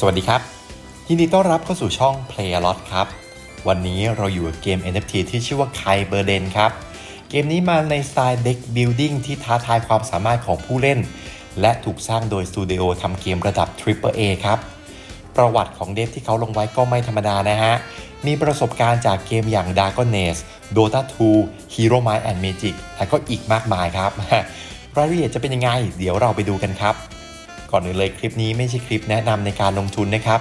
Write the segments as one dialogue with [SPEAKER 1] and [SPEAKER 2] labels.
[SPEAKER 1] สวัสดีครับ ยินดีต้อนรับเข้าสู่ช่อง Play a Lot ครับ วันนี้เราอยู่กับเกม NFT ที่ชื่อว่า Kai b u r d e n ครับ เกมนี้มาในสไตล์ Deck Building ที่ท้าทายความสามารถของผู้เล่น และถูกสร้างโดยสตูดิโอทำเกมระดับ Triple A ครับ ประวัติของเดฟที่เขาลงไว้ก็ไม่ธรรมดานะฮะ มีประสบการณ์จากเกมอย่าง Dragon Age Dota 2 Hero Might and Magic และก็อีกมากมายครับ รายละเอียดจะเป็นยังไง เดี๋ยวเราไปดูกันครับ ก่อนอื่นเลยคลิปนี้ไม่ใช่คลิปแนะนำในการลงทุนนะครับ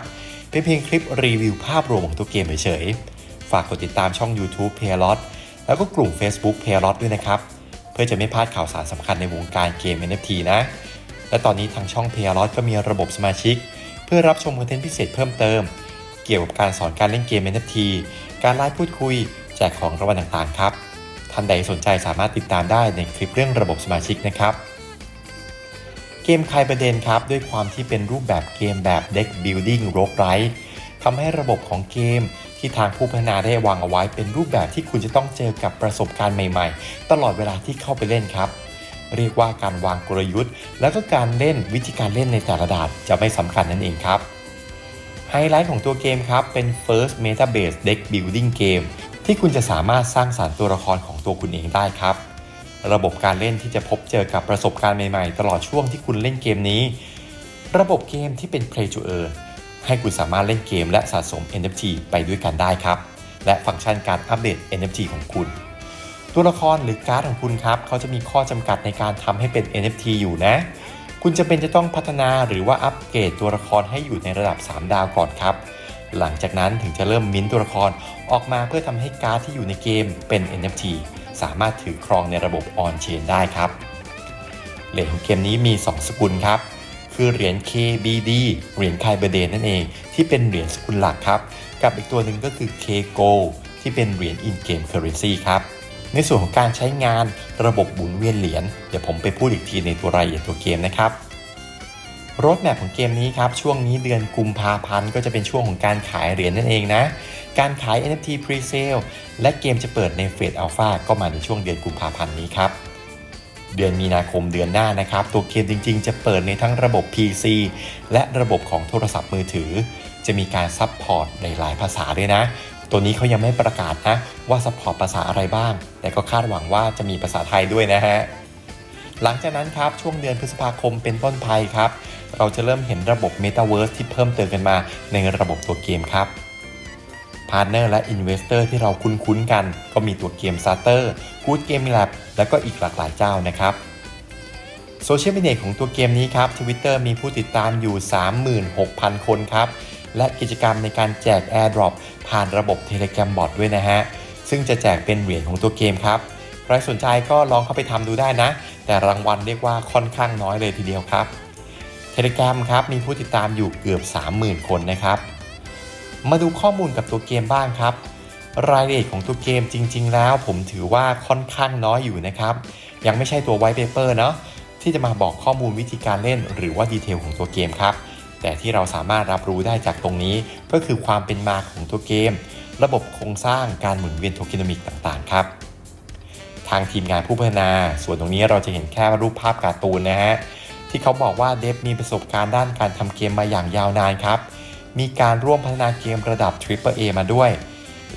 [SPEAKER 1] เป็นเพียงคลิปรีวิวภาพรวมของตัวเกมเฉยๆ ฝากกดติดตามช่อง YouTube p a y l o t แล้วก็กลุ่ม Facebook p a y l o t ด้วยนะครับ เพื่อจะไม่พลาดข่าวสารสำคัญในวงการเกม NFT นะ และตอนนี้ทางช่อง p a y l o t ก็มีระบบสมาชิก เพื่อรับชมคอนเทนต์พิเศษเพิ่มเติม เกี่ยวกับการสอนการเล่นเกม NFT การไลฟ์พูดคุย แจกของรางวัลต่างๆ ครับ ท่านใดสนใจสามารถติดตามได้ในคลิปเรื่องระบบสมาชิกนะครับ เกมคลายประเด็นครับ ด้วยความที่เป็นรูปแบบเกมแบบ Deck Building r o g u e r i t e ทำให้ระบบของเกมที่ทางผู้พัฒนาได้วางเอาไว้ เป็นรูปแบบที่คุณจะต้องเจอกับประสบการณ์ใหม่ๆ ตลอดเวลาที่เข้าไปเล่นครับ เรียกว่าการวางกลยุทธ์ แล้วก็การเล่นวิธีการเล่นในแต่ละด่านจะไม่สำคัญนั่นเองครับไฮไลท์ของตัวเกมครับ เป็น First Meta Base Deck Building Game ที่คุณจะสามารถสร้างสารรค์ตัวละครของตัวคุณเองได้ครับ ระบบการเล่นที่จะพบเจอกับประสบการณ์ใหม่ๆ ตลอดช่วงที่คุณเล่นเกมนี้ ระบบเกมที่เป็น Play to Earn ให้คุณสามารถเล่นเกมและสะสม NFT ไปด้วยกันได้ครับ และฟังก์ชันการอัปเดต NFT ของคุณ ตัวละครหรือการ์ดของคุณครับเขาจะมีข้อจำกัดในการทำให้เป็น NFT อยู่นะ คุณจะเป็นจะต้องพัฒนาหรือว่าอัปเกรดตัวละครให้อยู่ในระดับ 3 ดาวก่อนครับ หลังจากนั้นถึงจะเริ่มมิ้นตัวละครออกมาเพื่อทำให้การ์ดที่อยู่ในเกมเป็น NFT สามารถถือครองในระบบออนเชนได้ครับ เหรียญของเกมนี้มี 2 สกุลครับ คือเหรียญ KBD เหรียญไคเบเดนนั่นเอง ที่เป็นเหรียญสกุลหลักครับ กับอีกตัวหนึ่งก็คือ KGO ที่เป็นเหรียญ in-game currency ครับในส่วนของการใช้งานระบบหมุนเวียนเหรียญเดี๋ยวผมไปพูดอีกทีในตัวรายละเอียดตัวเกมนะครับ รถแมพของเกมนี้ครับ ช่วงนี้เดือนกุมภาพันธ์ก็จะเป็นช่วงของการขายเหรียญนั่นเองนะ การขาย NFT Pre-sale และเกมจะเปิดในเฟสอัลฟาก็มาในช่วงเดือนกุมภาพันธ์นี้ครับ เดือนมีนาคมเดือนหน้านะครับ ตัวเกมจริง ๆ จะเปิดในทั้งระบบ PC และระบบของโทรศัพท์มือถือ จะมีการซัพพอร์ตในหลายภาษาด้วยนะ ตัวนี้เขายังไม่ประกาศนะว่าซัพพอร์ตภาษาอะไรบ้าง แต่ก็คาดหวังว่าจะมีภาษาไทยด้วยนะฮะหลังจากนั้นครับช่วงเดือนพฤษภาคมเป็นต้นไปครับ เราจะเริ่มเห็นระบบ Metaverse ที่เพิ่มเติมกันมาในระบบตัวเกมครับพาร์ n เนอร์และ Investor ที่เราคุ้นๆกัน ก็มีตัวเกม Starter Good Game Lab แล้วก็อีกหลากหลายเจ้านะครับโซเชียลมีเดียของตัวเกมนี้ครับ Twitter มีผู้ติดตามอยู่ 36,000 คนครับ และกิจกรรมในการแจก AirDrop ผ่านระบบ Telegram Bot ด้วยนะฮะ ซึ่งจะแจกเป็นเหรียญของตัวเกมครับ ใครสนใจก็ลองเข้าไปทำดูได้นะ แต่รางวัลเรียกว่าค่อนข้างน้อยเลยทีเดียวครับ Telegram ครับมีผู้ติดตามอยู่เกือบ 30,000 คนนะครับ มาดูข้อมูลกับตัวเกมบ้างครับ รายละเอียดของตัวเกมจริง ๆ แล้ว ผมถือว่าค่อนข้างน้อยอยู่นะครับ ยังไม่ใช่ตัวไวท์เปเปอร์เนาะที่จะมาบอกข้อมูลวิธีการเล่นหรือว่าดีเทลของตัวเกมครับ แต่ที่เราสามารถรับรู้ได้จากตรงนี้ ก็คือความเป็นมาของตัวเกม ระบบโครงสร้างการหมุนเวียนโทเคนมิกต่างๆ ครับ ทางทีมงานผู้พัฒนา ส่วนตรงนี้เราจะเห็นแค่รูปภาพการ์ตูนนะฮะ ที่เขาบอกว่าเดฟมีประสบการณ์ด้านการทำเกมมาอย่างยาวนานครับ มีการร่วมพัฒนาเกมระดับ Triple A มาด้วย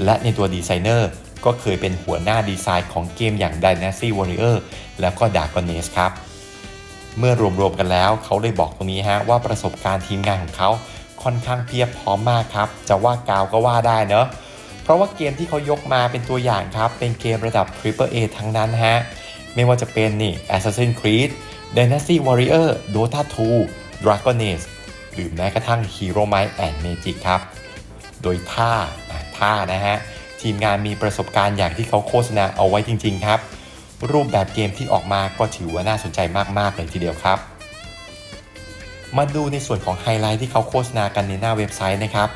[SPEAKER 1] และในตัวดีไซเนอร์ก็เคยเป็นหัวหน้าดีไซน์ของเกมอย่าง Dynasty Warrior แล้วก็ Dragon Age ครับ เมื่อรวมๆกันแล้วเขาเลยบอกตรงนี้ฮะว่าประสบการณ์ทีมงานของเขาค่อนข้างเพียบพร้อมมากครับ จะว่ากาวก็ว่าได้เนอะเพราะว่าเกมที่เขายกมาเป็นตัวอย่างครับ เป็นเกมระดับ Triple A ทั้งนั้นฮะ ไม่ว่าจะเป็นนี่ Assassin's Creed Dynasty Warrior Dota 2 Dragon Age หรือแม้กระทั่ง Hero Might and Magic ครับ โดยท่าท่านะฮะ ทีมงานมีประสบการณ์อย่างที่เขาโฆษณาเอาไว้จริง ๆ ครับ รูปแบบเกมที่ออกมาก็ถือว่าน่าสนใจมากๆเลยทีเดียวครับ มาดูในส่วนของไฮไลท์ที่เขาโฆษณากันในหน้าเว็บไซต์นะครับ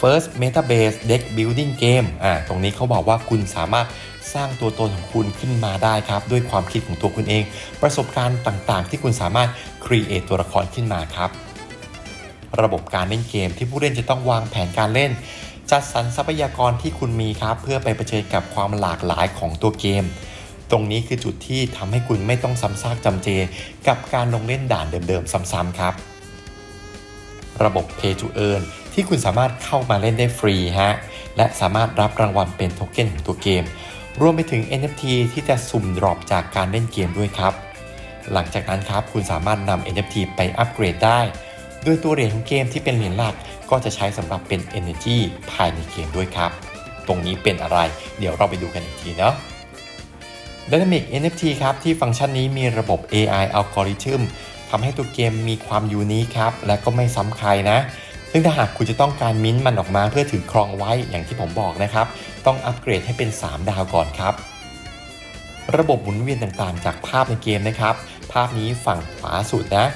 [SPEAKER 1] First Meta Base Deck Building Game อ่าตรงนี้เขาบอกว่าคุณสามารถ สร้างตัวตนของคุณขึ้นมาได้ครับ ด้วยความคิดของตัวคุณเอง ประสบการณ์ต่างๆ ที่คุณสามารถ create ตัวละครขึ้นมาครับ ระบบการเล่นเกมที่ผู้เล่นจะต้องวางแผนการเล่น จัดสรรทรัพยากรที่คุณมีครับ เพื่อไปเผชิญกับความหลากหลายของตัวเกม ตรงนี้คือจุดที่ทำให้คุณไม่ต้องซ้ำซากจำเจ กับการลงเล่นด่านเดิมๆซ้ำๆครับ ระบบ Pay to Earn ที่คุณสามารถเข้ามาเล่นได้ฟรีฮะและสามารถรับรางวัลเป็นโทเค็นของตัวเกม รวมไปถึง NFT ที่จะสุ่มดรอปจากการเล่นเกมด้วยครับ หลังจากนั้นครับคุณสามารถนำ NFT ไปอัปเกรดได้ โดยตัวเหรียญของเกมที่เป็นเหรียญหลักก็จะใช้สำหรับเป็น Energy ภายในเกมด้วยครับ ตรงนี้เป็นอะไร เดี๋ยวเราไปดูกันอีกทีเนาะ Dynamic NFT ครับที่ฟังก์ชันนี้มีระบบ AI Algorithm ทำให้ตัวเกมมีความยูนิคครับ และก็ไม่ซ้ำใครนะ ซึ่งถ้าหากคุณจะต้องการมิ้นท์มันออกมาเพื่อถือครองไว้อย่างที่ผมบอกนะครับ ต้องอัปเกรดให้เป็น 3 ดาวก่อนครับระบบหมุนเวียนต่างๆ จากภาพในเกมนะครับ ภาพนี้ฝั่งขวาสุดนะ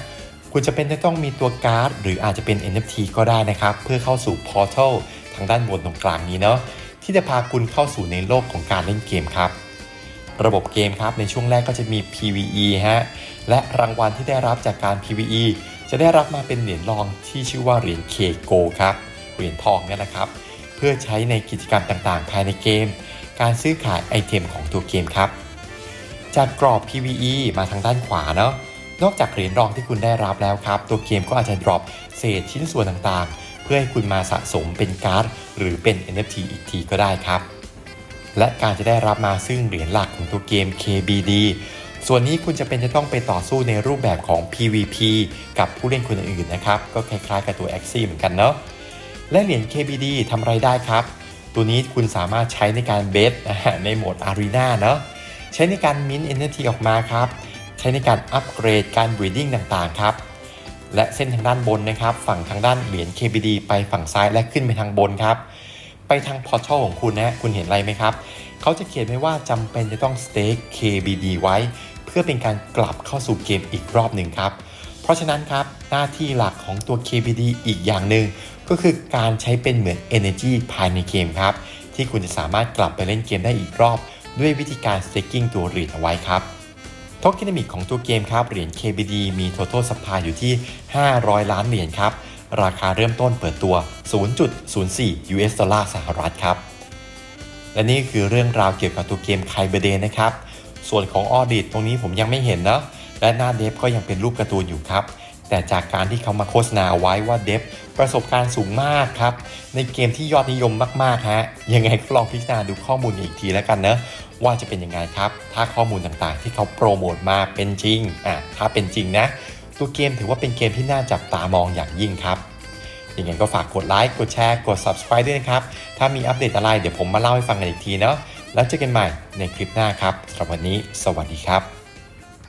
[SPEAKER 1] คุณจะเป็นจะต้องมีตัวการ์ด หรืออาจจะเป็น NFT ก็ได้นะครับ เพื่อเข้าสู่ Portal ทางด้านบนตรงกลางนี้เนาะที่จะพาคุณเข้าสู่ในโลกของการเล่นเกมครับ ระบบเกมครับในช่วงแรกก็จะมี PVE ฮะ และรางวัลที่ได้รับจากการ PVE จะได้รับมาเป็นเหรียญรองที่ชื่อว่าเหรียญ K-Go ครับ เหรียญทองเนี่ยนะครับ เพื่อใช้ในกิจกรรมต่างๆ ภายในเกม การซื้อขายไอเทมของตัวเกมครับ จากกรอบ PVE มาทางด้านขวาเนาะ นอกจากเหรียญรองที่คุณได้รับแล้วครับ ตัวเกมก็อาจจะดรอปเศษชิ้นส่วนต่างๆ เพื่อให้คุณมาสะสมเป็นการ์ด หรือเป็น NFT อีกทีก็ได้ครับ และการจะได้รับมาซึ่งเหรียญหลักของตัวเกม KBD ส่วนนี้คุณจะเป็นจะต้องไปต่อสู้ในรูปแบบของ PVP กับผู้เล่นคนอื่นๆนะครับ ก็คล้ายๆกับตัว a x i เหมือนกันเนาะ และเหรียญ KBD ทำไรได้ครับ ตัวนี้คุณสามารถใช้ในการเบสในโหมด Arena เนาะ ใช้ในการมิ้น NFT ออกมาครับ ใช้ในการอัปเกรดการบ r ีดิ้งต่างๆครับ และเส้นทางด้านบนนะครับ ฝั่งทางด้านเหรียญ KBD ไปฝั่งซ้ายและขึ้นไปทางบนครับ ไปทางพอร์ทัลของคุณนะ คุณเห็นอะไรไหมครับ เขาจะเขียนไว้ว่าจำเป็นจะต้อง stake KBD ไว้ เพื่อเป็นการกลับเข้าสู่เกมอีกรอบหนึ่งครับ เพราะฉะนั้นครับหน้าที่หลักของตัว KBD อีกอย่างหนึ่งก็คือการใช้เป็นเหมือน Energy ภายในเกมครับ ที่คุณจะสามารถกลับไปเล่นเกมได้อีกรอบ ด้วยวิธีการ staking ตัวเหรียญเอาไว้ครับโทเค็นมิกของตัวเกมครับเหรียญ KBD มี total supply อยู่ที่ 500 ล้านเหรียญครับ ราคาเริ่มต้นเปิดตัว 0.04 US ดอลลาร์สหรัฐครับ และนี่คือเรื่องราวเกี่ยวกับตัวเกมไคเบเดนนะครับ ส่วนของออดิตตรงนี้ผมยังไม่เห็นนะและหน้าเดฟก็ยังเป็นรูปการ์ตูนอยู่ครับ แต่จากการที่เขามาโฆษณาเอาไว้ว่าเดฟประสบการณ์สูงมากครับ ในเกมที่ยอดนิยมมากๆฮะยังไงก็ลองพิจารณาดูข้อมูลอีกทีแล้วกันนะว่าจะเป็นยังไงครับ ถ้าข้อมูลต่างๆ ที่เขาโปรโมทมาเป็นจริงอะถ้าเป็นจริงนะ ตัวเกมถือว่าเป็นเกมที่น่าจับตามองอย่างยิ่งครับ ยังไงก็ฝากกดไลค์กดแชร์กด subscribe ด้วยนะครับ ถ้ามีอัปเดตอะไรเดี๋ยวผมมาเล่าให้ฟังกันอีกทีเนาะแล้วเจอกันใหม่ในคลิปหน้าครับสำหรับวันนี้ สวัสดีครับ